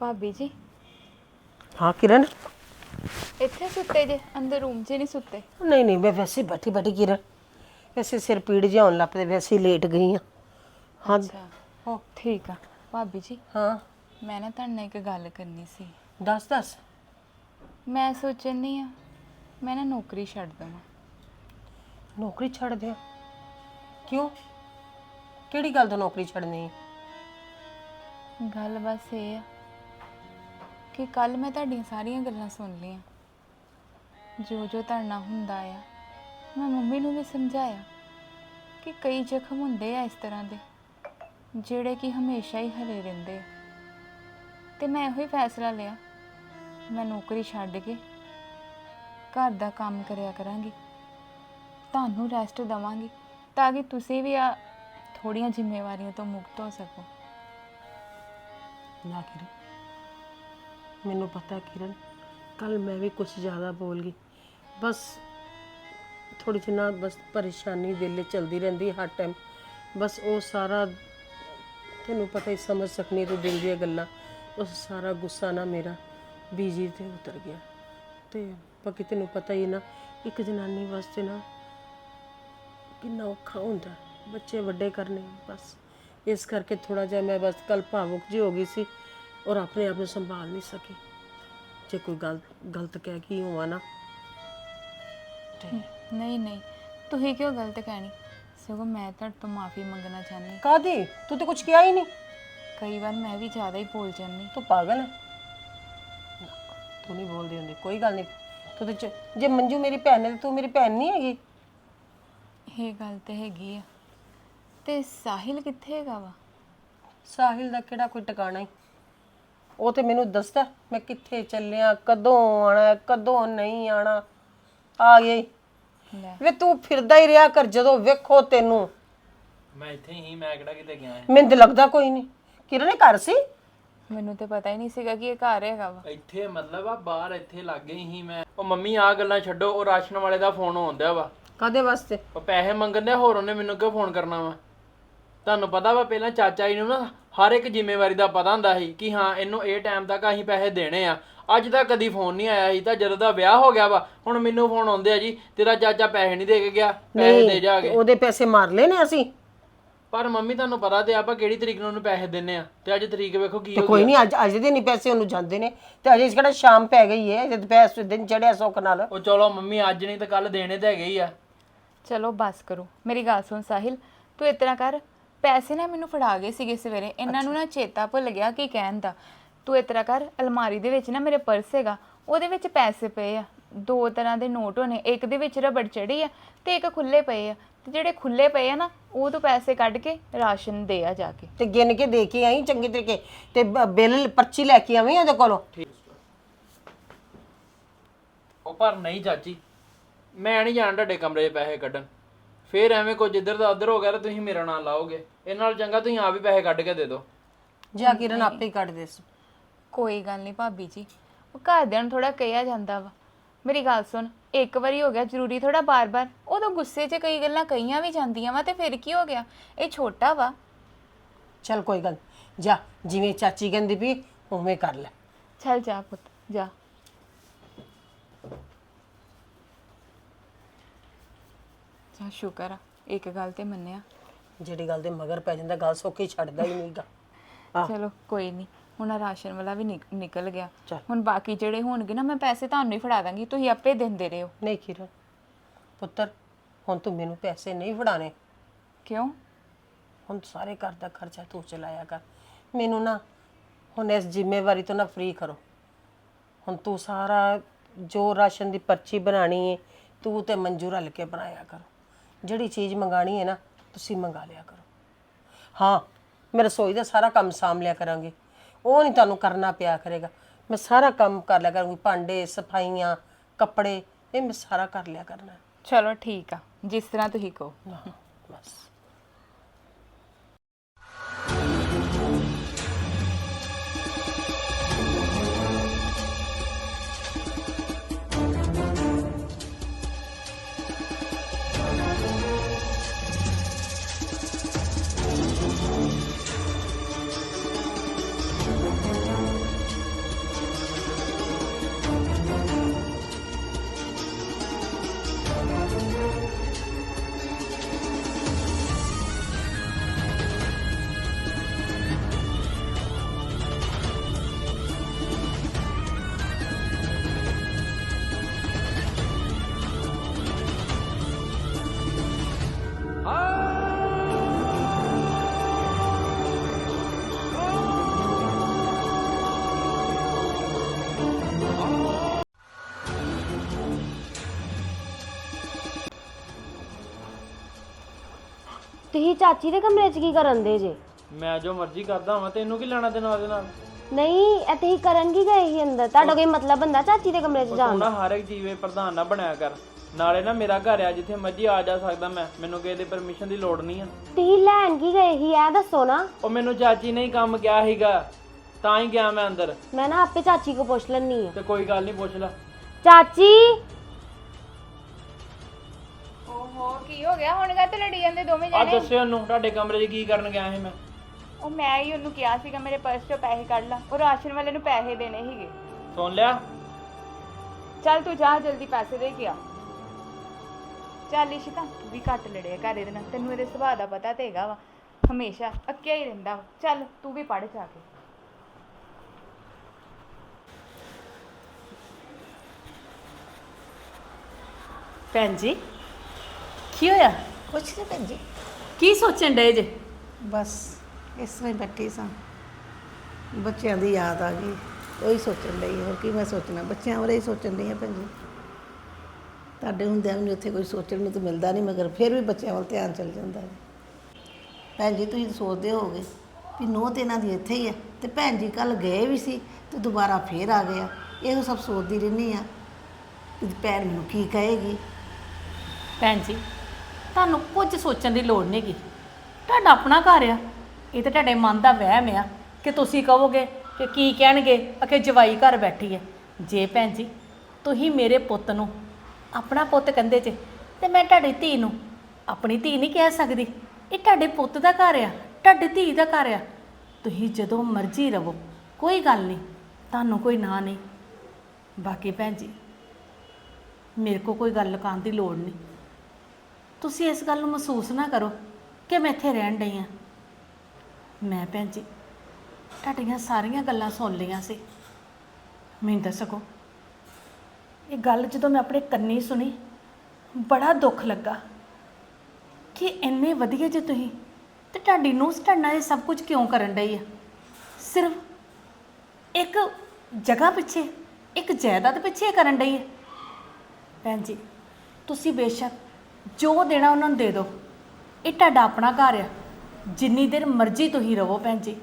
ਭਾਬੀ ਜੀ। ਹਾਂ ਕਿਰਨ? ਇੱਥੇ ਸੁੱਤੇ ਜੇ ਅੰਦਰ ਰੂਮ 'ਚ ਨਹੀਂ ਸੁੱਤੇ। ਨਹੀਂ ਨਹੀਂ ਮੈਂ ਵੈਸੇ ਬੈਠੀ ਬੈਠੀ ਕਿਰਨ। ਵੈਸੇ ਸਿਰ ਪੀੜ ਜਿਹਾ ਹੋਣ ਲੱਗ ਵੈਸੇ ਹੀ ਲੇਟ ਗਈ ਹਾਂ ਹਾਂ। ਅੱਛਾ ਹੋ ਠੀਕ ਆ। ਭਾਬੀ ਜੀ ਹਾਂ। ਮੈਂ ਨਾ ਤੁਹਾਡੇ ਨਾਲ ਇੱਕ ਗੱਲ ਕਰਨੀ ਸੀ। ਦੱਸ ਦੱਸ। ਮੈਂ ਸੋਚਣੀ ਆ ਮੈਂ ਨਾ ਨੌਕਰੀ ਛੱਡ ਦਵਾਂ। ਨੌਕਰੀ ਛੱਡ ਦਿਆਂ? ਕਿਉਂ? ਕਿਹੜੀ ਗੱਲ ਤੋਂ ਨੌਕਰੀ ਛੱਡਣੀ ਹੈ? ਗੱਲ ਬਸ ਇਹ ਆ ਕਿ ਕੱਲ ਮੈਂ ਤੁਹਾਡੀਆਂ ਸਾਰੀਆਂ ਗੱਲਾਂ ਸੁਣ ਲਈਆਂ। ਜੋ ਜੋ ਧਰਨਾ ਹੁੰਦਾ ਆ, ਮੈਂ ਮੰਮੀ ਨੂੰ ਵੀ ਸਮਝਾਇਆ ਕਿ ਕਈ ਜ਼ਖਮ ਹੁੰਦੇ ਆ ਇਸ ਤਰ੍ਹਾਂ ਦੇ, ਜਿਹੜੇ ਕਿ ਹਮੇਸ਼ਾ ਹੀ ਹਰੇ ਰਹਿੰਦੇ ਆ। ਤੇ ਮੈਂ ਇਹੋ ਹੀ ਫੈਸਲਾ ਲਿਆ, ਮੈਂ ਨੌਕਰੀ ਛੱਡ ਕੇ ਘਰ ਦਾ ਕੰਮ ਕਰਿਆ ਕਰਾਂਗੀ। ਤੁਹਾਨੂੰ ਰੈਸਟ ਦਵਾਂਗੀ, ਤਾਂ ਕਿ ਤੁਸੀਂ ਵੀ ਆ ਥੋੜੀਆਂ ਜ਼ਿੰਮੇਵਾਰੀਆਂ ਤੋਂ ਮੁਕਤ ਹੋ ਸਕੋ। ਨਾ ਕਿਰਨ ਮੈਨੂੰ ਪਤਾ ਕਿਰਨ ਕੱਲ ਮੈਂ ਵੀ ਕੁਝ ਜ਼ਿਆਦਾ ਬੋਲ ਗਈ। ਬਸ ਥੋੜੀ ਜਿਹੀ ਨਾ ਬਸ ਪਰੇਸ਼ਾਨੀ ਦਿਲ 'ਚ ਚਲਦੀ ਰਹਿੰਦੀ ਹਰ ਟਾਈਮ ਬਸ ਉਹ ਸਾਰਾ ਤੈਨੂੰ ਪਤਾ ਹੀ ਸਮਝ ਸਕਨੀ ਤੂੰ ਦਿਲ ਦੀਆਂ ਗੱਲਾਂ। ਉਸ ਸਾਰਾ ਗੁੱਸਾ ਨਾ ਮੇਰਾ ਬੀਜੀ ਤੇ ਉਤਰ ਗਿਆ। ਤੇ ਬਾਕੀ ਤੈਨੂੰ ਪਤਾ ਹੀ ਨਾ, ਇੱਕ ਜਨਾਨੀ ਵਾਸਤੇ ਨਾ ਕਿੰਨਾ ਔਖਾ ਹੁੰਦਾ ਬੱਚੇ ਵੱਡੇ ਕਰਨੇ, ਬਸ ਇਸ ਕਰਕੇ ਥੋੜਾ ਜਿਹਾ ਮੈਂ ਬਸ ਕੱਲ ਭਾਵੁਕ ਜੀ ਹੋ ਗਈ ਸੀ। ਔਰ ਆਪਣੇ ਆਪ ਨੂੰ ਸੰਭਾਲ ਨਹੀਂ ਸਕੀ। ਜੇ ਕੋਈ ਗਲ ਗਲਤ ਕਹਿ ਗਈ ਹੋਵਾਂ ਨਾ। ਤੇ ਨਹੀਂ ਨਹੀਂ। ਤੁਸੀਂ ਕਿਉਂ ਗਲਤ ਕਹਿਣੀ? ਸਗੋਂ ਮੈਂ ਤੁਹਾਡੇ ਤੋਂ ਮਾਫੀ ਮੰਗਣਾ ਚਾਹੁੰਦੀ ਕਾਦੀ ਤੂੰ ਤੇ ਕੁਝ ਕਿਹਾ ਹੀ ਨਹੀਂ। ਕਈ ਵਾਰ ਮੈਂ ਵੀ ਜ਼ਿਆਦਾ ਹੀ ਬੋਲ ਜਾਂਦੀ। ਤੂੰ ਪਾਗਲ ਹੈ। ਤੂੰ ਨਹੀਂ ਬੋਲਦੀ ਹੁੰਦੀ। ਕੋਈ ਗੱਲ ਨਹੀਂ। ਤੂੰ ਤੇ ਚ- ਜੇ ਮੰਜੂ ਮੇਰੀ ਭੈਣ ਹੈ ਤੇ ਤੂੰ ਮੇਰੀ ਭੈਣ ਨਹੀਂ ਹੈਗੀ। ਇਹ ਗੱਲ ਤੇ ਹੈਗੀ ਆ। ਤੇ ਸਾਹਿਲ ਕਿੱਥੇ ਹੈਗਾ ਵਾ? ਸਾਹਿਲ ਦਾ ਕਿਹੜਾ ਕੋਈ ਟਿਕਾਣਾ ਹੀ? ਉਹ ਤੇ ਮੈਨੂੰ ਦੱਸਦਾ ਮੈਂ ਕਿੱਥੇ ਚੱਲਿਆ ਕਦੋਂ ਆਣਾ ਕਦੋਂ ਨਹੀਂ ਆਣਾ ਆ ਗਿਆ ਈ। ਲੈ। ਵੇ ਤੂੰ ਫਿਰਦਾ ਹੀ ਰਿਹਾ ਕਰ ਜਦੋਂ ਵੇਖੋ ਤੈਨੂੰ। ਮੈਂ ਇੱਥੇ ਹੀ ਮੈਂ ਕਿਹੜਾ ਕਿਤੇ ਗਿਆ ਮੈਨੂੰ ਤੇ ਲੱਗਦਾ ਕੋਈ ਨਹੀਂ। ਕਿਰਨ ਨੇ ਘਰ ਸੀ? ਮੈਨੂੰ ਤੇ ਪਤਾ ਹੀ ਨਹੀਂ ਸੀਗਾ ਕਿ ਇਹ ਘਰ ਹੈਗਾ ਵਾ। ਇੱਥੇ ਮਤਲਬ ਆ ਬਾਹਰ ਇੱਥੇ ਲੱਗੇ ਹੀ ਮੈਂ। ਉਹ ਮੰਮੀ ਆ ਗੱਲਾਂ ਛੱਡੋ ਉਹ ਰਾਸ਼ਨ ਵਾਲੇ ਦਾ ਫੋਨ ਆਉਂਦਾ ਵਾ। ਕਾਦੇ ਵਾਸਤੇ? ਉਹ ਪੈਸੇ ਮੰਗਣ ਦੇ ਹੋਰ ਉਹਨੇ ਮੈਨੂੰ ਕਿਉਂ ਫੋਨ ਕਰਨਾ ਵਾ? ਤੁਹਾਨੂੰ ਪਤਾ ਵਾ ਪਹਿਲਾਂ ਚਾਚਾ ਜੀ ਨੂੰ ਨਾ ਹਰ ਇੱਕ ਜ਼ਿੰਮੇਵਾਰੀ ਦਾ ਪਤਾ ਹੁੰਦਾ ਸੀ ਕਿ ਹਾਂ ਇਹਨੂੰ ਇਹ ਟਾਈਮ ਤੱਕ ਅਸੀਂ ਪੈਸੇ ਦੇਣੇ ਆ। ਅੱਜ ਤੱਕ ਕਦੀ ਫੋਨ ਨਹੀਂ ਆਇਆ ਸੀ ਤਾਂ ਜਦੋਂ ਦਾ ਵਿਆਹ ਹੋ ਗਿਆ ਵਾ ਹੁਣ ਮੈਨੂੰ ਫੋਨ ਆਉਂਦੇ ਆ ਜੀ ਤੇਰਾ ਚਾਚਾ ਪੈਸੇ ਨਹੀਂ ਦੇ ਕੇ ਗਿਆ ਪੈਸੇ ਦੇ ਜਾ ਕੇ। ਉਹਦੇ ਪੈਸੇ ਮਾਰ ਲਏ ਨੇ ਅਸੀਂ। ਪਰ ਮੰਮੀ ਤੁਹਾਨੂੰ ਪਤਾ ਤੇ ਆਪਾਂ ਕਿਹੜੀ ਤਰੀਕ ਨੂੰ ਉਹਨੂੰ ਪੈਸੇ ਦਿੰਨੇ ਆ ਤੇ ਅੱਜ ਤਰੀਕ ਵੇਖੋ ਕੀ ਤੇ ਹੋ ਕੋਈ ਨਹੀਂ ਅੱਜ ਅੱਜ ਦੇ ਨਹੀਂ ਪੈਸੇ ਉਹਨੂੰ ਜਾਂਦੇ ਨੇ ਤੇ ਅਜੇ ਕਿਹੜਾ ਸ਼ਾਮ ਪੈ ਗਈ ਹੈ ਜਦ ਪੈਸੇ ਦਿਨ ਚੜਿਆ ਸੁੱਖ ਨਾਲ। ਉਹ ਚਲੋ ਮੰਮੀ ਅੱਜ ਨਹੀਂ ਤਾਂ ਕੱਲ ਦੇਣੇ ਤੇ ਹੈਗੇ ਹੀ ਆ। ਚਲੋ ਬਸ ਕਰੋ ਮੇਰੀ ਗੱਲ ਸੁਣ ਸਾਹਿਲ ਤੂੰ ਇਤਨਾ ਕਰ ਪੈਸੇ ਨਾ ਮੈਨੂੰ ਫੜਾ ਗਏ ਸੀਗੇ ਸਵੇਰੇ। ਇਹਨਾਂ ਨੂੰ ਨਾ ਚੇਤਾ ਭੁੱਲ ਗਿਆ ਕੀ ਕਹਿਣ ਦਾ ਤੂੰ ਇਤਨਾ ਕਰ ਅਲਮਾਰੀ ਦੇ ਵਿੱਚ ਨਾ ਮੇਰੇ ਪਰਸ ਹੈਗਾ ਉਹਦੇ ਵਿੱਚ ਪੈਸੇ ਪਏ ਆ। ਦੋ ਤਰ੍ਹਾਂ ਦੇ ਨੋਟ ਹੋਣੇ ਇੱਕ ਦੇ ਵਿੱਚ ਰਬੜ ਚੜੀ ਆ ਤੇ ਇੱਕ ਖੁੱਲੇ ਪਏ ਆ। ਤੇ ਜਿਹੜੇ ਖੁੱਲੇ ਪਏ ਆ ਨਾ ਉਹ ਤੋਂ ਪੈਸੇ ਕੱਢ ਕੇ ਰਾਸ਼ਨ ਦੇ ਆ ਜਾ ਕੇ। ਤੇ ਗਿਣ ਕੇ ਦੇ ਕੇ ਆਈ ਚੰਗੀ ਤਰੀਕੇ। ਤੇ ਬ- ਬਿੱਲ ਪਰਚੀ ਲੈ ਕੇ ਆਵੀਂ ਉਹਦੇ ਕੋਲੋਂ? ਉਹ ਪਰ ਨਹੀਂ ਚਾਚੀ ਮੈਂ ਨਹੀਂ ਜਾਣ ਤੁਹਾਡੇ ਕਮਰੇ 'ਚ ਪੈਸੇ ਕੱਢਣ। ਫੇਰ ਐਵੇਂ ਕੁਝ ਇੱਧਰ ਦਾ ਉੱਧਰ ਹੋ ਗਿਆ ਤਾਂ ਤੁਸੀਂ ਮੇਰਾ ਨਾਂ ਲਾਓਗੇ। ਇਹ ਨਾਲ ਚੰਗਾ ਤੁਸੀਂ ਆਪ ਹੀ ਪੈਸੇ ਕੱਢ ਕੇ ਦੇ ਦਿਓ। ਜਾ ਕਿਰਨ ਆਪੇ ਹੀ ਕੱਢ ਦੇ ਕੋਈ ਗੱਲ ਨਹੀਂ ਭਾਬੀ ਜੀ ਉਹ ਘਰਦਿਆਂ ਨੂੰ ਥੋੜਾ ਕਹਿਆ ਜਾਂਦਾ ਵਾ। ਮੇਰੀ ਗੱਲ ਸੁਣ ਇੱਕ ਵਾਰੀ ਹੋ ਗਿਆ ਜ਼ਰੂਰੀ ਥੋੜਾ ਬਾਰ-ਬਾਰ। ਉਦੋਂ ਗੁੱਸੇ 'ਚ ਕਈ ਗੱਲਾਂ ਕਹੀਆਂ ਵੀ ਜਾਂਦੀਆਂ ਵਾ ਤੇ ਫਿਰ ਕੀ ਹੋ ਗਿਆ? ਇਹ ਛੋਟਾ ਵਾ। ਚਲ ਕੋਈ ਗੱਲ। ਜਾ ਜਿਵੇਂ ਚਾਚੀ ਕਹਿੰਦੀ ਵੀ ਉਵੇਂ ਕਰ ਲੈ। ਚੱਲ ਜਾ ਪੁੱਤ ਜਾ। ਚਾ ਸ਼ੁਕਰ ਆ ਇੱਕ ਗੱਲ ਤੇ ਮੰਨਿਆ। ਜਿਹੜੀ ਗੱਲ ਦੇ ਮਗਰ ਪੈ ਜਾਂਦਾ ਗੱਲ ਸੋਕੇ ਛੱਡਦਾ ਹੀ ਨਹੀਂਗਾ। ਆਹ। ਚਲੋ ਕੋਈ ਨਹੀਂ ਹੁਣ ਆਹ ਰਾਸ਼ਨ ਵਾਲਾ ਵੀ ਨਿਕ- ਨਿਕਲ ਗਿਆ। ਚੱਲ। ਹੁਣ ਬਾਕੀ ਜਿਹੜੇ ਹੋਣਗੇ ਨਾ ਮੈਂ ਪੈਸੇ ਤੁਹਾਨੂੰ ਹੀ ਫੜਾ ਦਾਂਗੀ ਤੁਸੀਂ ਆਪੇ ਦਿੰਦੇ ਰਹੋ। ਨਹੀਂ ਕਿਰਨ ਪੁੱਤਰ ਹੁਣ ਤੂੰ ਮੈਨੂੰ ਪੈਸੇ ਨਹੀਂ ਫੜਾਣੇ ਕਿਉਂ? ਹੁਣ ਸਾਰੇ ਘਰ ਦਾ ਖਰਚਾ ਤੂੰ ਚਲਾਇਆ ਕਰ। ਮੈਨੂੰ ਨਾ ਹੁਣ ਇਸ ਜ਼ਿੰਮੇਵਾਰੀ ਤੋਂ ਨਾ ਫ੍ਰੀ ਕਰੋ। ਹੁਣ ਤੂੰ ਸਾਰਾ ਜੋ ਰਾਸ਼ਨ ਦੀ ਪਰਚੀ ਬਣਾਣੀ ਹੈ ਤੂੰ ਤੇ ਮੰਜੂ ਰਲ ਕੇ ਬਣਾਇਆ ਕਰੋ। ਜਿਹੜੀ ਚੀਜ਼ ਮੰਗਾਣੀ ਹੈ ਨਾ ਤੁਸੀਂ ਮੰਗਾ ਲਿਆ ਕਰੋ। ਹਾਂ ਮੈਂ ਰਸੋਈ ਦਾ ਸਾਰਾ ਕੰਮ ਸਾਂਭ ਲਿਆ ਕਰਾਂਗੀ। ਉਹ ਨਹੀਂ ਤੁਹਾਨੂੰ ਕਰਨਾ ਪਿਆ ਕਰੇਗਾ। ਮੈਂ ਸਾਰਾ ਕੰਮ ਕਰ ਲਿਆ ਕਰਾਂਗੀ ਭਾਂਡੇ ਸਫਾਈਆਂ ਕੱਪੜੇ ਇਹ ਮੈਂ ਸਾਰਾ ਕਰ ਲਿਆ ਕਰਨਾ। ਚਲੋ ਠੀਕ ਆ ਜਿਸ ਤਰ੍ਹਾਂ ਤੁਸੀਂ ਕਹੋ। ਤੁਸੀਂ ਚਾਚੀ ਦੇ ਕਮਰੇ 'ਚ ਕੀ ਕਰਨ ਦੇ ਜੇ? ਮੈਂ ਜੋ ਮਰਜ਼ੀ ਕਰਦਾ ਹਾਂ ਤੈਨੂੰ ਕੀ ਲੈਣਾ ਤੈਨੂੰ ਉਹਦੇ ਨਾਲ? ਨਹੀਂ ਇਹ ਤੁਸੀਂ ਕਰਨ ਕੀ ਗਏ ਸੀ ਅੰਦਰ? ਤੁਹਾਡਾ ਕੋਈ ਮਤਲਬ ਬੰਦਾ ਚਾਚੀ ਦੇ ਕਮਰੇ 'ਚ ਜਾਣ ਤੂੰ ਦਾ ਨਾ ਹਰ ਇੱਕ ਚੀਜ਼ ਵਿੱਚ ਪ੍ਰਧਾਨ ਨਾ ਬਣਿਆ ਕਰ। ਨਾਲੇ ਨਾ ਮੇਰਾ ਘਰ ਆ ਜਿੱਥੇ ਮਰਜ਼ੀ ਆ ਜਾ ਸਕਦਾ ਮੈਂ। ਮੈਨੂੰ ਕਿਸੇ ਦੀ ਪਰਮਿਸ਼ਨ ਦੀ ਲੋੜ ਨਹੀਂ ਆ। ਤੁਸੀਂ ਲੈਣ ਕੀ ਗਏ ਸੀ ਇਹ ਦੱਸੋ ਨਾ। ਉਹ ਮੈਨੂੰ ਚਾਚੀ ਨੇ ਹੀ ਕੰਮ ਕਿਹਾ ਸੀਗਾ। ਤਾਂ ਹੀ ਗਿਆ ਮੈਂ ਅੰਦਰ। ਮੈਂ ਨਾ ਆਪੇ ਚਾਚੀ ਕੋ ਪੁੱਛ ਲੈਣੀ ਆ ਤੇ ਕੋਈ ਗੱਲ ਨਹੀਂ ਪੁੱਛ ਲੈ। ਚਾਚੀ! ਓਹੋ ਕੀ ਹੋ ਗਿਆ? ਹੁਣ ਕਾ ਤੇ ਲੜੀ ਜਾਂਦੇ ਦੋਵੇਂ ਆ ਜਣੇ? ਦੱਸਿਓ ਉਹਨੂੰ ਤੁਹਾਡੇ ਕਮਰੇ 'ਚ ਕੀ ਕਰਨ ਗਿਆ ਸੀ ਮੈਂ? ਉਹ ਮੈਂ ਹੀ ਉਹਨੂੰ ਕਿਹਾ ਸੀਗਾ ਮੇਰੇ ਪਰਸ ਚੋਂ ਪੈਸੇ ਕੱਢ ਲਾ। ਉਹ ਰਾਸ਼ਨ ਵਾਲੇ ਨੂੰ ਪੈਸੇ ਦੇਣੇ ਸੀਗੇ। ਸੁਣ ਲਿਆ? ਚੱਲ ਤੂੰ ਜਾ ਜਲਦੀ ਪੈਸੇ ਦੇ ਕੇ ਆ। ਚੱਲ ਇਸ਼ਿਤਾ ਤੂੰ ਵੀ ਘੱਟ ਲੜਿਆ ਘਰ ਇਹਦੇ ਨਾਲ। ਤੈਨੂੰ ਇਹਦੇ ਸੁਭਾਅ ਦਾ ਪਤਾ ਤੇ ਹੈਗਾ ਵਾ। ਹਮੇਸ਼ਾ ਅੱਕਿਆ ਹੀ ਰਹਿੰਦਾ ਵਾ। ਚੱਲ ਤੂੰ ਵੀ ਪੜ ਜਾ ਕੇ। ਭੈਣ ਜੀ ਕੀ ਹੋਇਆ? ਕੁਛ ਨਹੀਂ ਭੈਣ ਜੀ। ਕੀ ਸੋਚਣ ਡਏ ਜੇ? ਬਸ ਇਸ ਤਰ੍ਹਾਂ ਹੀ ਬੈਠੀ ਸਾਂ। ਬੱਚਿਆਂ ਦੀ ਯਾਦ ਆ ਗਈ। ਉਹੀ ਸੋਚਣ ਲਈ ਹੋਰ ਕੀ ਮੈਂ ਸੋਚਣਾ? ਬੱਚਿਆਂ ਬਾਰੇ ਹੀ ਸੋਚਣ ਲਈ ਆ ਭੈਣ ਜੀ। ਤੁਹਾਡੇ ਹੁੰਦਿਆਂ ਵੀ ਉੱਥੇ ਕੋਈ ਸੋਚਣ ਨੂੰ ਤਾਂ ਮਿਲਦਾ ਨਹੀਂ ਮਗਰ ਫਿਰ ਵੀ ਬੱਚਿਆਂ ਵੱਲ ਧਿਆਨ ਚਲ ਜਾਂਦਾ ਹੈ। ਭੈਣ ਜੀ ਤੁਸੀਂ ਸੋਚਦੇ ਹੋਗੇ ਵੀ ਨੋਹ ਤੇ ਇਹਨਾਂ ਦੀ ਇੱਥੇ ਹੀ ਹੈ ਤੇ ਭੈਣ ਜੀ ਕੱਲ ਗਏ ਵੀ ਸੀ ਤੇ ਦੁਬਾਰਾ ਫੇਰ ਆ ਗਿਆ ਇਹੋ ਸਭ ਸੋਚਦੀ ਰਹਿੰਦੀ ਆ ਕਿ ਭੈਣ ਮੈਨੂੰ ਕੀ ਕਹੇਗੀ? ਭੈਣ ਜੀ ਤੁਹਾਨੂੰ ਕੁਝ ਸੋਚਣ ਦੀ ਲੋੜ ਨਹੀਂਗੀ ਤੁਹਾਡਾ ਆਪਣਾ ਘਰ ਆ। ਇਹ ਤਾਂ ਤੁਹਾਡੇ ਮਨ ਦਾ ਵਹਿਮ ਆ ਕਿ ਤੁਸੀਂ ਕਹੋਗੇ ਕਿ ਕੀ ਕਹਿਣਗੇ ਅਕੇ ਜਵਾਈ ਘਰ ਬੈਠੀ ਹੈ। ਜੇ ਭੈਣ ਜੀ, ਤੁਸੀਂ ਮੇਰੇ ਪੁੱਤ ਨੂੰ ਆਪਣਾ ਪੁੱਤ ਕਹਿੰਦੇ ਜੇ, ਤੇ ਮੈਂ ਤੁਹਾਡੀ ਧੀ ਨੂੰ ਆਪਣੀ ਧੀ ਨਹੀਂ ਕਹਿ ਸਕਦੀ। ਇਹ ਤੁਹਾਡੇ ਪੁੱਤ ਦਾ ਘਰ ਆ, ਤੁਹਾਡੀ ਧੀ ਦਾ ਘਰ ਆ। ਤੁਸੀਂ ਜਦੋਂ ਮਰਜ਼ੀ ਰਵੋ, ਕੋਈ ਗੱਲ ਨਹੀਂ, ਤੁਹਾਨੂੰ ਕੋਈ ਨਾ ਨਹੀਂ। ਬਾਕੀ ਭੈਣ ਜੀ, ਮੇਰੇ ਕੋ ਕੋਈ ਗੱਲ ਲਕਾਉਣ ਦੀ ਲੋੜ ਨਹੀਂ। ਤੁਸੀਂ ਇਸ ਗੱਲ ਨੂੰ ਮਹਿਸੂਸ ਨਾ ਕਰੋ ਕਿ ਮੈਂ ਇੱਥੇ ਰਹਿਣ ਡਈ ਆ ਮੈਂ ਭੈਣ ਜੀ, ਤੁਹਾਡੀਆਂ ਸਾਰੀਆਂ ਗੱਲਾਂ ਸੁਣ ਲਈਆਂ ਸੀ। ਮੈਨੂੰ ਦੱਸੋ ਇਹ ਗੱਲ ਜਦੋਂ ਮੈਂ ਆਪਣੇ ਕੰਨੀ ਸੁਣੀ, ਬੜਾ ਦੁੱਖ ਲੱਗਾ ਕਿ ਇੰਨੇ ਵਧੀਆ ਜੇ ਤੁਸੀਂ ਤੇ ਤੁਹਾਡੀ ਨੂੰ ਤੁਹਾਡਾ ਇਹ ਸਭ ਕੁਝ ਕਿਉਂ ਕਰਨ ਡਈ ਆ? ਸਿਰਫ ਇੱਕ ਜਗ੍ਹਾ ਪਿੱਛੇ, ਇੱਕ ਜਾਇਦਾਦ ਪਿੱਛੇ ਕਰਨ ਡਈ ਹੈ ਭੈਣ ਜੀ, ਤੁਸੀਂ ਬੇਸ਼ੱਕ ਜੋ ਦੇਣਾ ਉਹਨਾਂ ਨੂੰ ਦੇ ਦਿਓ। ਇਹ ਤੁਹਾਡਾ ਆਪਣਾ ਘਰ ਆ। ਜਿੰਨੀ ਦੇਰ ਮਰਜ਼ੀ ਤੁਸੀਂ ਰਹੋ ਭੈਣ ਜੀ।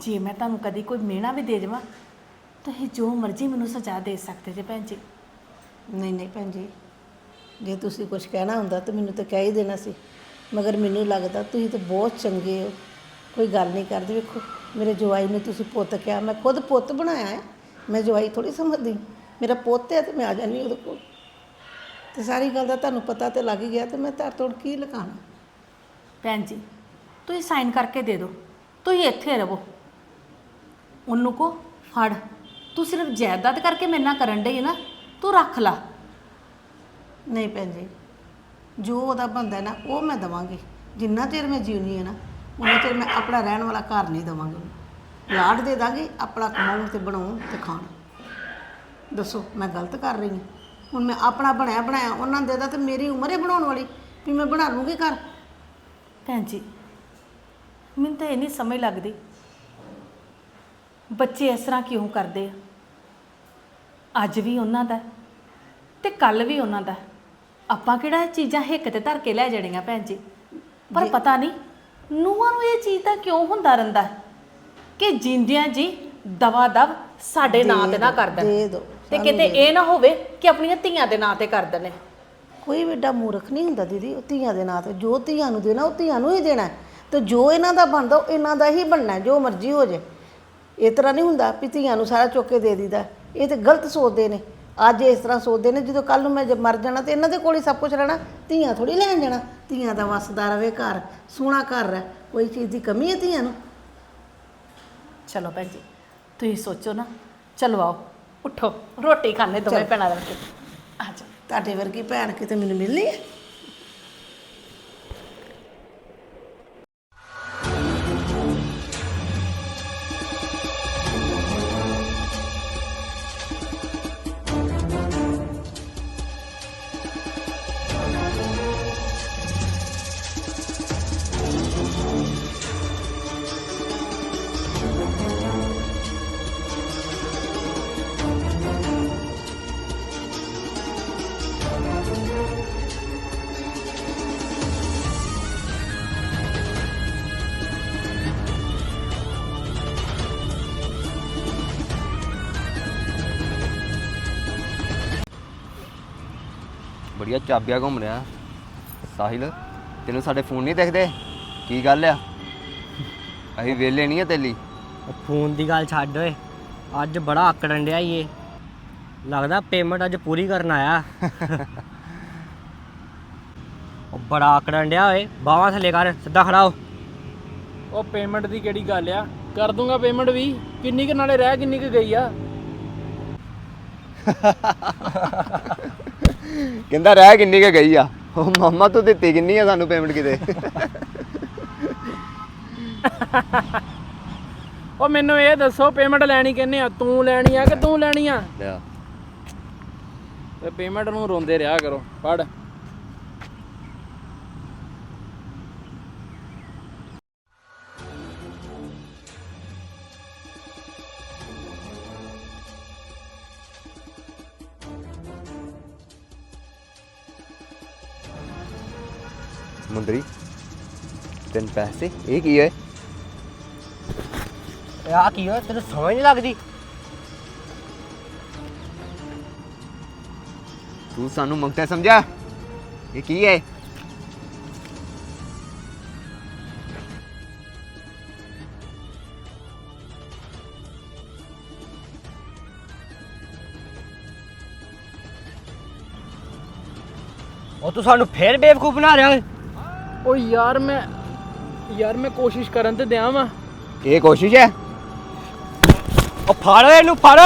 ਜੇ ਮੈਂ ਤੁਹਾਨੂੰ ਕਦੀ ਕੋਈ ਮਿਹਣਾ ਵੀ ਦੇ ਜਾਵਾਂ ਤੁਸੀਂ ਜੋ ਮਰਜ਼ੀ ਮੈਨੂੰ ਸਜ਼ਾ ਦੇ ਸਕਦੇ ਜੇ ਭੈਣ ਜੀ। ਨਹੀਂ ਨਹੀਂ ਭੈਣ ਜੀ। ਜੇ ਤੁਸੀਂ ਕੁਝ ਕਹਿਣਾ ਹੁੰਦਾ ਤਾਂ ਮੈਨੂੰ ਤਾਂ ਕਹਿ ਹੀ ਦੇਣਾ ਸੀ। ਮਗਰ ਮੈਨੂੰ ਲੱਗਦਾ ਤੁਸੀਂ ਤਾਂ ਬਹੁਤ ਚੰਗੇ ਹੋ। ਕੋਈ ਗੱਲ ਨਹੀਂ ਕਰਦੇ। ਵੇਖੋ, ਮੇਰੇ ਜਵਾਈ ਨੂੰ ਤੁਸੀਂ ਪੁੱਤ ਕਿਹਾ। ਮੈਂ ਖੁਦ ਪੁੱਤ ਬਣਾਇਆ ਹੈ। ਮੈਂ ਜਵਾਈ ਥੋੜੀ ਸਮਝਦੀ। ਮੇਰਾ ਪੁੱਤ ਹੈ ਤੇ ਮੈਂ ਆ ਜਾਨੀ ਉਹਦੇ ਕੋਲ। ਤੇ ਸਾਰੀ ਗੱਲ ਦਾ ਤੁਹਾਨੂੰ ਪਤਾ ਤੇ ਲੱਗ ਹੀ ਗਿਆ ਤੇ ਮੈਂ ਤਾਂ ਤੋੜ ਕੀ ਲਗਾਣਾ ਭੈਣ ਜੀ ਤੁਸੀਂ ਸਾਈਨ ਕਰਕੇ ਦੇ ਦਿਓ। ਤੁਸੀਂ ਇੱਥੇ ਰਹੋ। ਉਹਨੂੰ ਕੋ ਫੜ। ਤੂੰ ਸਿਰਫ ਜਾਇਦਾਦ ਕਰਕੇ ਮੇਰੇ ਨਾਲ ਕਰਨ ਡਈ ਹੈ ਨਾ ਤੂੰ ਰੱਖ ਲਾ। ਨਹੀਂ ਭੈਣ ਜੀ ਜੋ ਉਹਦਾ ਬੰਦਾ ਨਾ ਉਹ ਮੈਂ ਦਵਾਂਗੀ। ਜਿੰਨਾ ਚਿਰ ਮੈਂ ਜਿਉਣੀ ਹੈ ਨਾ ਉਹਨਾਂ ਚਿਰ ਮੈਂ ਆਪਣਾ ਰਹਿਣ ਵਾਲਾ ਘਰ ਨਹੀਂ ਦਵਾਂਗੀ। ਉਹਨੂੰ। ਲਾਡ ਦੇ ਦਾਂਗੀ ਆਪਣਾ ਕਮਾਉਣ ਤੇ ਬਣਾਉਣ ਤੇ ਖਾਣ। ਦੱਸੋ ਮੈਂ ਗਲਤ ਕਰ ਰਹੀ ਹਾਂ? ਹੁਣ ਮੈਂ ਆਪਣਾ ਬਣਾਇਆ ਬਣਾਇਆ ਉਹਨਾਂ ਦੇ ਦਾਂ ਤੇ ਮੇਰੀ ਉਮਰ ਹੈ ਬਣਾਉਣ ਵਾਲੀ ਵੀ ਮੈਂ ਬਣਾ ਲੂੰਗੀ ਘਰ। ਭੈਣ ਜੀ ਮੈਨੂੰ ਤਾਂ ਇਹ ਨਹੀਂ ਸਮਝ ਲੱਗਦੀ ਬੱਚੇ ਇਸ ਤਰ੍ਹਾਂ ਕਿਉਂ ਕਰਦੇ ਆ? ਅੱਜ ਵੀ ਉਹਨਾਂ ਦਾ ਤੇ ਕੱਲ ਵੀ ਉਹਨਾਂ ਦਾ ਆਪਾਂ ਕਿਹੜਾ ਇਹ ਚੀਜ਼ਾਂ ਹਿੱਕ ਤੇ ਧਰ ਕੇ ਲੈ ਜਾਣੀਆਂ ਭੈਣ ਜੀ? ਪਰ ਪਤਾ ਨਹੀਂ ਨੂੰਹਾਂ ਨੂੰ ਇਹ ਚੀਜ਼ ਦਾ ਕਿਉਂ ਹੁੰਦਾ ਰਹਿੰਦਾ ਹੈ? ਕਿ ਜਿੰਦਿਆਂ ਜੀ ਦਵਾ ਦਵ ਸਾਡੇ ਨਾਂ ਤੇ ਨਾ ਕਰ ਦੇਣ। ਦੇ ਦਿਓ, ਤੇ ਕਿਤੇ ਇਹ ਨਾ ਹੋਵੇ ਕਿ ਆਪਣੀਆਂ ਧੀਆਂ ਦੇ ਨਾਂ ਤੇ ਕਰ ਦੇਣ ਕੋਈ ਵੀ ਏਡਾ ਮੂਰਖ ਨਹੀਂ ਹੁੰਦਾ ਦੀਦੀ ਉਹ ਧੀਆਂ ਦੇ ਨਾਂ ਤੇ। ਜੋ ਧੀਆਂ ਨੂੰ ਦੇਣਾ ਉਹ ਧੀਆਂ ਨੂੰ ਹੀ ਦੇਣਾ ਹੈ। ਤੇ ਜੋ ਇਹਨਾਂ ਦਾ ਬਣਦਾ ਉਹ ਇਹਨਾਂ ਦਾ ਹੀ ਬਣਨਾ ਹੈ, ਜੋ ਮਰਜ਼ੀ ਹੋ ਜੇ ਇਸ ਤਰ੍ਹਾਂ ਨਹੀਂ ਹੁੰਦਾ ਵੀ ਧੀਆਂ ਨੂੰ ਸਾਰਾ ਚੁੱਕ ਕੇ ਦੇ ਦੀਦਾ ਇਹ ਤੇ ਗਲਤ ਸੋਚਦੇ ਨੇ। ਅੱਜ ਇਸ ਤਰ੍ਹਾਂ ਸੋਚਦੇ ਨੇ ਜਦੋਂ ਕੱਲ ਨੂੰ ਮੈਂ ਜੇ ਮਰ ਜਾਣਾ ਤੇ ਇਹਨਾਂ ਦੇ ਕੋਲ ਹੀ ਸਭ ਕੁਝ ਰਹਿਣਾ ਧੀਆਂ ਥੋੜੀ ਲੈਣ ਜਾਣਾ। ਧੀਆਂ ਦਾ ਵਸਦਾ ਰਵੇ ਘਰ ਸੋਹਣਾ ਘਰ ਹੈ ਕੋਈ ਚੀਜ਼ ਦੀ ਕਮੀ ਹੈ ਧੀਆਂ ਨੂੰ? ਚਲੋ ਭੈਣ ਜੀ ਤੁਸੀਂ ਸੋਚੋ ਨਾ। ਚਲੋ ਆਓ। ਉਠੋ ਰੋਟੀ ਖਾਣੇ ਦੋਵੇਂ ਭੈਣਾਂ ਰਲ ਕੇ। ਆ ਜਾਓ। ਤੁਹਾਡੇ ਵਰਗੀ ਭੈਣ ਕਿਤੇ ਮੈਨੂੰ ਮਿਲਣੀ ਹੈ? ਬੜੀਆਂ ਚਾਬੀਆਂ ਘੁੰਮ ਰਿਹਾ। ਸਾਹਿਲ ਤੈਨੂੰ ਸਾਡੇ ਫੋਨ ਨਹੀਂ ਦਿਖਦੇ? ਕੀ ਗੱਲ ਆ? ਅਸੀਂ ਵੇਲੇ ਨਹੀਂ ਆ ਤੇਲੀ। ਉਹ ਫੋਨ ਦੀ ਗੱਲ ਛੱਡ ਓਏ। ਅੱਜ ਬੜਾ ਆਕੜਨ ਡਿਆ ਈ ਇਹ ਲੱਗਦਾ ਪੇਮੈਂਟ ਅੱਜ ਪੂਰੀ ਕਰਨ ਆਇਆ। ਉਹ ਬੜਾ ਆਕੜਨ ਡਿਆ ਓਏ। ਬਾਹਾਂ ਥੱਲੇ ਕਰ ਸਿੱਧਾ ਖੜਾ ਹੋ। ਉਹ ਪੇਮੈਂਟ ਦੀ ਕਿਹੜੀ ਗੱਲ ਆ? ਕਰ ਦੂੰਗਾ ਪੇਮੈਂਟ ਵੀ। ਕਿੰਨੀ ਕੁ ਨਾਲੇ ਰਹਿ ਕਿੰਨੀ ਕੁ ਗਈ ਆ? ਕਹਿੰਦਾ ਰਹਿ ਕਿੰਨੀ ਕੁ ਗਈ ਆ। ਉਹ ਮਾਮਾ ਤੂੰ ਦਿੱਤੀ ਕਿੰਨੀ ਆ ਸਾਨੂੰ ਪੇਮੈਂਟ ਕਿਤੇ? ਉਹ ਮੈਨੂੰ ਇਹ ਦੱਸੋ ਪੇਮੈਂਟ ਲੈਣੀ ਕਿੰਨੇ ਆ? ਤੂੰ ਲੈਣੀ ਆ ਕਿ ਤੂੰ ਲੈਣੀ ਆ? ਲਿਆ ਤੇ ਪੇਮੈਂਟ ਨੂੰ ਰੋਂਦੇ ਰਿਹਾ ਕਰੋ ਪੜ ਮੁੰਦਰੀ। ਤੈਨੂੰ ਪੈਸੇ? ਇਹ ਕੀ ਹੈ ਇਹ ਆ ਕੀ ਓਏ ਤੈਨੂੰ ਸਮਝ ਨਹੀਂ ਲੱਗਦੀ? ਤੂੰ ਸਾਨੂੰ ਮੰਗਤਾ ਸਮਝਿਆ ਇਹ ਕੀ ਹੈ? ਉਹ ਤੂੰ ਸਾਨੂੰ ਫੇਰ ਬੇਵਕੂਫ ਬਣਾ ਰਿਹਾ ਓਏ। ਉਹ ਯਾਰ ਮੈਂ ਯਾਰ ਮੈਂ ਕੋਸ਼ਿਸ਼ ਕਰਨ ਤੇ ਦਿਆਂ ਵਾਂ। ਇਹ ਕੋਸ਼ਿਸ਼ ਹੈ? ਉਹ ਫੜ ਇਹਨੂੰ, ਫੜ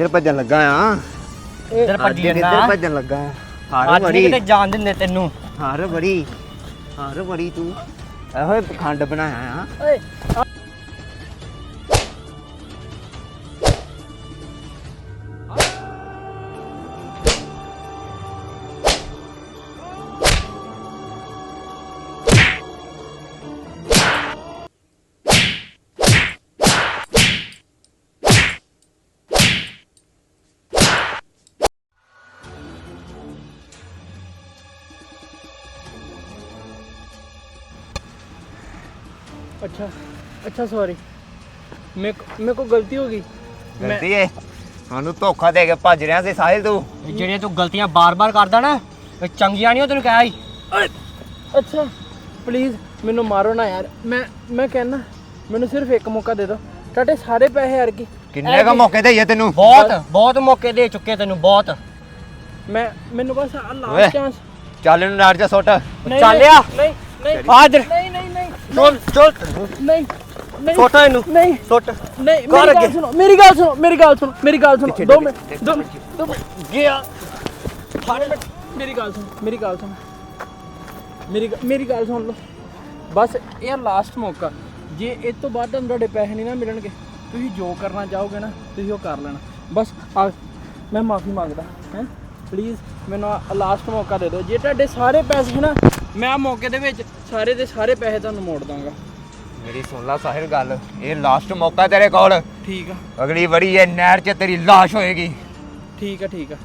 ਕਿੱਧਰ ਭੱਜਣ ਲੱਗਾ ਆ। ਇੱਧਰ ਭੱਜੀ ਜਾਂਦਾ ਭੱਜਣ ਲੱਗਾ ਆ? ਹਾਰ ਅੱਜ ਨਹੀਂ ਬੜੀ। ਕਿਤੇ ਜਾਣ ਦਿੰਦੇ ਤੈਨੂੰ। ਹਾਰ ਬੜੀ। ਹਾਰ ਬੜੀ ਤੂੰ। ਇਹੋ ਹੀ ਪਖੰਡ ਬਣਾਇਆ ਆ। ਸੌਰੀ ਮੇਰੇ ਕੋ- ਮੇਰੇ ਕੋ ਗਲਤੀ ਹੋ ਗਈ? ਗਲਤੀ ਹੈ ਸਾਨੂੰ ਧੋਖਾ ਦੇ ਕੇ ਭੱਜ ਰਿਹਾ ਸੀ ਸਾਹਿਲ ਤੂੰ। ਇਹ ਜਿਹੜੀਆਂ ਤੂੰ ਗਲਤੀਆਂ ਬਾਰ-ਬਾਰ ਕਰਦਾ ਨਾ ਇਹ ਚੰਗੀਆਂ ਨਹੀਂ ਉਹ ਤੈਨੂੰ ਕਿਹਾ ਸੀ। ਅੱਛਾ ਪਲੀਜ਼ ਮੈਨੂੰ ਮਾਰੋ ਨਾ ਯਾਰ। ਮੈਂ ਮੈਂ ਕਹਿੰਦਾ ਮੈਨੂੰ ਸਿਰਫ ਇੱਕ ਮੌਕਾ ਦੇ ਦਿਓ ਤੁਹਾਡੇ ਸਾਰੇ ਪੈਸੇ ਯਾਰ ਕੀ। ਕਿੰਨੇ ਕ ਮੌਕੇ ਦੇਈਏ ਤੈਨੂੰ? ਬਹੁਤ ਬਹੁਤ ਮੌਕੇ ਦੇ ਚੁੱਕੇ ਤੈਨੂੰ ਬਹੁਤ। ਮੈਂ ਮੈਨੂੰ ਬਸ ਆ ਓਏ। ਲਾਸਟ ਚਾਂਸ ਚੱਲ ਇਹਨੂੰ ਨਾਰ ਚ ਸੁੱਟ। ਚੱਲਿਆ ਨਹੀਂ ਨਹੀਂ। ਆ ਇੱਧਰ। ਚਲ ਚਲ ਨਹੀਂ ਨਹੀਂ ਸੁੱਟ ਇਹਨੂੰ। ਨਹੀਂ। ਸੁੱਟ। ਨਹੀਂ ਮੇਰੀ ਗੱਲ। ਸੁਣੋ ਮੇਰੀ ਗੱਲ ਸੁਣੋ ਮੇਰੀ ਗੱਲ ਸੁਣੋ ਮੇਰੀ ਗੱਲ ਸੁਣੋ। ਦੋ ਮਿੰਟ ਦੋ ਮਿੰਟ ਗਿਆ। ਮੇਰੀ ਗੱਲ ਸੁਣ ਮੇਰੀ ਗੱਲ ਸੁਣ। ਮੇਰੀ ਗੱਲ ਸੁਣ ਲਓ। ਬਸ ਇਹ ਲਾਸਟ ਮੌਕਾ। ਜੇ ਇਸ ਤੋਂ ਬਾਅਦ ਤੁਹਾਨੂੰ ਤੁਹਾਡੇ ਪੈਸੇ ਨਹੀਂ ਨਾ ਮਿਲਣਗੇ ਤੁਸੀਂ ਜੋ ਕਰਨਾ ਚਾਹੋਗੇ ਨਾ ਤੁਸੀਂ ਉਹ ਕਰ ਲੈਣਾ। ਬਸ ਆ ਮੈਂ ਮਾਫੀ ਮੰਗਦਾ ਹੈ? ਪਲੀਜ਼ ਮੈਨੂੰ ਲਾਸਟ ਮੌਕਾ ਦੇ ਦਿਓ। ਜੇ ਤੁਹਾਡੇ ਸਾਰੇ ਪੈਸੇ ਨਾ ਮੈਂ ਆ ਮੌਕੇ ਦੇ ਵਿੱਚ ਸਾਰੇ ਦੇ ਸਾਰੇ ਪੈਸੇ ਤੁਹਾਨੂੰ ਮੋੜ ਦਾਂਗਾ। ਮੇਰੀ ਸੁਣ ਲੈ ਸਾਹਿਲ ਗੱਲ ਇਹ ਲਾਸਟ ਮੌਕਾ ਤੇਰੇ ਕੋਲ। ਠੀਕ ਆ। ਅਗਲੀ ਵਾਰੀ ਇਹ ਨਹਿਰ 'ਚ ਤੇਰੀ ਲਾਸ਼ ਹੋਏਗੀ। ਠੀਕ ਆ ਠੀਕ ਆ।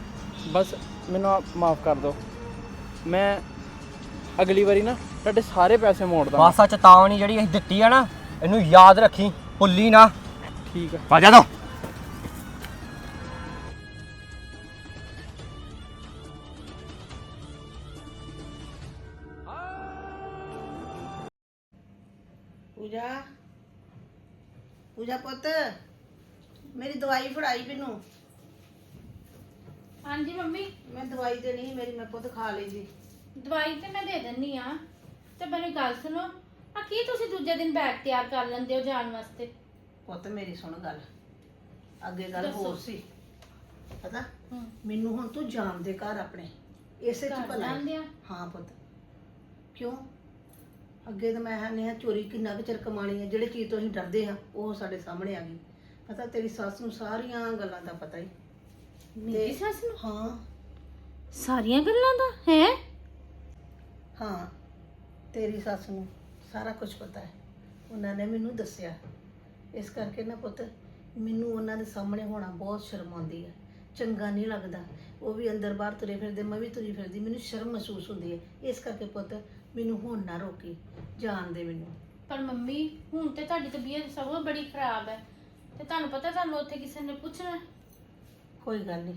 ਬਸ ਮੈਨੂੰ ਮਾਫ ਕਰ ਦਿਓ। ਮੈਂ ਅਗਲੀ ਵਾਰੀ ਨਾ ਤੁਹਾਡੇ ਸਾਰੇ ਪੈਸੇ ਮੋੜ ਦਾਂਗਾ। ਵਾਸਾ ਚੇਤਾਵਨੀ ਜਿਹੜੀ ਅਸੀਂ ਦਿੱਤੀ ਆ ਨਾ ਇਹਨੂੰ ਯਾਦ ਰੱਖੀ ਭੁੱਲੀ ਨਾ। ਠੀਕ ਆ। ਭੱਜ ਜਾ ਤੂੰ। ਪੂਜਾ ਪੁੱਤ ਮੇਰੀ ਦਵਾਈ ਫੜਾਈ ਮੈਨੂੰ। ਹਾਂਜੀ ਮੰਮੀ। ਮੈਂ ਦਵਾਈ ਦੇਣੀ ਸੀ ਮੇਰੀ ਮੈਂ ਪੁੱਤ ਖਾ ਲਈ ਸੀ। ਦਵਾਈ ਤੇ ਮੈਂ ਦੇ ਦਿੰਨੀ ਆ। ਤੇ ਮੇਰੀ ਗੱਲ ਸੁਣੋ ਆ ਕੀ ਤੁਸੀਂ ਦੂਜੇ ਦਿਨ ਬੈਗ ਤਿਆਰ ਕਰ ਲੈਂਦੇ ਹੋ ਜਾਣ ਵਾਸਤੇ? ਪੁੱਤ ਮੇਰੀ ਸੁਣ ਗੱਲ। ਅੱਗੇ ਗੱਲ ਦੱਸੋ। ਹੋਰ ਸੀ। ਪਤਾ। ਮੈਨੂੰ ਹੁਣ ਤੂੰ ਜਾਣ ਦੇ ਘਰ ਆਪਣੇ। ਇਸੇ ਚ ਘਰ ਭਲਾ? ਹਾਂ ਪੁੱਤ। ਕਿਉਂ? ਅੱਗੇ ਤਾਂ ਮੈਂ ਨੇ ਚੋਰੀ ਕਿੰਨਾ ਕੁ ਚਿਰ ਕਮਾਣੀ ਹੈ ਜਿਹੜੇ ਚੀਜ਼ ਤੋਂ ਅਸੀਂ ਡਰਦੇ ਹਾਂ ਉਹ ਸਾਡੇ ਸਾਹਮਣੇ ਆ ਗਈ। ਪਤਾ ਤੇਰੀ ਸੱਸ ਨੂੰ ਸਾਰੀਆਂ ਗੱਲਾਂ ਦਾ ਪਤਾ ਹੀ। ਮੇਰੀ ਸੱਸ ਨੂੰ? ਹਾਂ। ਸਾਰੀਆਂ ਗੱਲਾਂ ਦਾ? ਹੈ? ਹਾਂ ਤੇਰੀ ਸੱਸ ਨੂੰ ਸਾਰਾ ਕੁਝ ਪਤਾ ਹੈ। ਉਹਨਾਂ ਨੇ ਮੈਨੂੰ ਦੱਸਿਆ। ਇਸ ਕਰਕੇ ਨਾ ਪੁੱਤ ਮੈਨੂੰ ਉਹਨਾਂ ਦੇ ਸਾਹਮਣੇ ਹੋਣਾ ਬਹੁਤ ਸ਼ਰਮ ਆਉਂਦੀ ਹੈ। ਚੰਗਾ ਨਹੀਂ ਲੱਗਦਾ। ਉਹ ਵੀ ਅੰਦਰ ਬਾਹਰ ਤੁਰੇ ਫਿਰਦੇ ਮੈਂ ਵੀ ਤੁਰੀ ਫਿਰਦੀ ਮੈਨੂੰ ਸ਼ਰਮ ਮਹਿਸੂਸ ਹੁੰਦੀ ਹੈ। ਇਸ ਕਰਕੇ ਪੁੱਤ ਮੈਨੂੰ ਹੁਣ ਨਾ ਰੋਕੀ ਜਾਣ ਦੇ ਮੈਨੂੰ। ਪਰ ਮੰਮੀ ਹੁਣ ਤੇ ਤੁਹਾਡੀ ਤਬੀਅਤ ਸਗੋਂ ਬੜੀ ਖਰਾਬ ਹੈ। ਤੇ ਤੁਹਾਨੂੰ ਪਤਾ ਤੁਹਾਨੂੰ ਉੱਥੇ ਕਿਸੇ ਨੇ ਪੁੱਛਣਾ। ਕੋਈ ਗੱਲ ਨਹੀਂ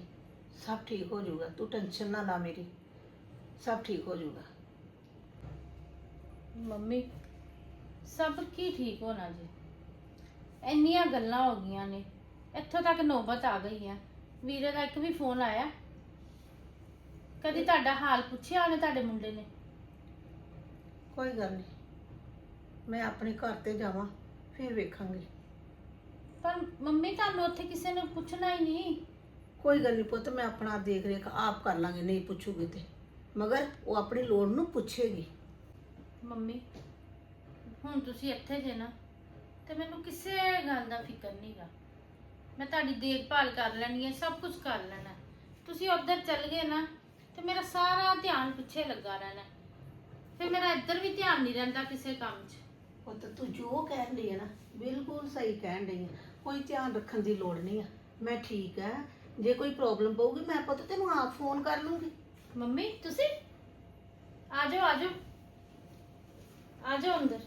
ਸਭ ਠੀਕ ਹੋ ਜਾਊਗਾ ਤੂੰ ਟੈਨਸ਼ਨ ਨਾ ਲਾ ਮੇਰੀ ਸਭ ਠੀਕ ਹੋ ਜਾਊਗਾ। ਮੰਮੀ ਸਭ ਕੀ ਠੀਕ ਹੋਣਾ ਜੀ? ਇੰਨੀਆਂ ਗੱਲਾਂ ਹੋ ਗਈਆਂ ਨੇ ਇੱਥੋਂ ਤੱਕ ਨੌਬਤ ਆ ਗਈ ਹੈ। ਵੀਰੇ ਦਾ ਇੱਕ ਵੀ ਫੋਨ ਆਇਆ। ਕਦੀ ਤੁਹਾਡਾ ਹਾਲ ਪੁੱਛਿਆ ਉਹਨੇ ਤੁਹਾਡੇ ਮੁੰਡੇ ਨੇ? ਕੋਈ ਗੱਲ ਨਹੀਂ। ਮੈਂ ਆਪਣੇ ਘਰ ਤੇ ਜਾਵਾਂ ਫਿਰ ਵੇਖਾਂਗੇ। ਪਰ ਮੰਮੀ ਤੁਹਾਨੂੰ ਉੱਥੇ ਕਿਸੇ ਨੇ ਪੁੱਛਣਾ ਹੀ ਨਹੀਂ। ਕੋਈ ਗੱਲ ਨਹੀਂ ਪੁੱਤ ਮੈਂ ਆਪਣਾ ਦੇਖ ਰੇਖ ਆਪ ਕਰ ਲਾਂਗੇ ਨਹੀਂ ਪੁੱਛੂਗੀ ਤੇ। ਮਗਰ ਉਹ ਆਪਣੀ ਲੋੜ ਨੂੰ ਪੁੱਛੇਗੀ। ਮੰਮੀ ਹੁਣ ਤੁਸੀਂ ਇੱਥੇ ਜੇ ਨਾ ਤੇ ਮੈਨੂੰ ਕਿਸੇ ਗੱਲ ਦਾ ਫਿਕਰ ਨਹੀਂਗਾ ਮੈਂ ਤੁਹਾਡੀ ਦੇਖਭਾਲ ਕਰ ਲੈਣੀ ਹੈ ਸਭ ਕੁਝ ਕਰ ਲੈਣਾ। ਤੁਸੀਂ ਉੱਧਰ ਚੱਲ ਗਏ ਨਾ ਤੇ ਮੇਰਾ ਸਾਰਾ ਧਿਆਨ ਪਿੱਛੇ ਲੱਗਾ ਰਹਿਣਾ। ਫਿਰ ਮੇਰਾ ਇੱਧਰ ਵੀ ਧਿਆਨ ਨਹੀਂ ਰਹਿੰਦਾ ਕਿਸੇ ਕੰਮ 'ਚ। ਪੁੱਤ ਤੂੰ ਜੋ ਕਹਿਣ ਡਈ ਹੈ ਨਾ ਬਿਲਕੁਲ ਸਹੀ ਕਹਿਣ ਡਈ ਹੈ ਕੋਈ ਧਿਆਨ ਰੱਖਣ ਦੀ ਲੋੜ ਨਹੀਂ ਆ। ਮੈਂ ਠੀਕ ਹੈ ਜੇ ਕੋਈ ਪ੍ਰੋਬਲਮ ਪਊਗੀ ਮੈਂ ਪੁੱਤ ਤੈਨੂੰ ਆਪ ਫੋਨ ਕਰ ਲੂੰਗੀ। ਮੰਮੀ ਤੁਸੀਂ? ਆ ਜਾਓ ਆ ਜਾਓ। ਆ ਜਾਓ ਅੰਦਰ।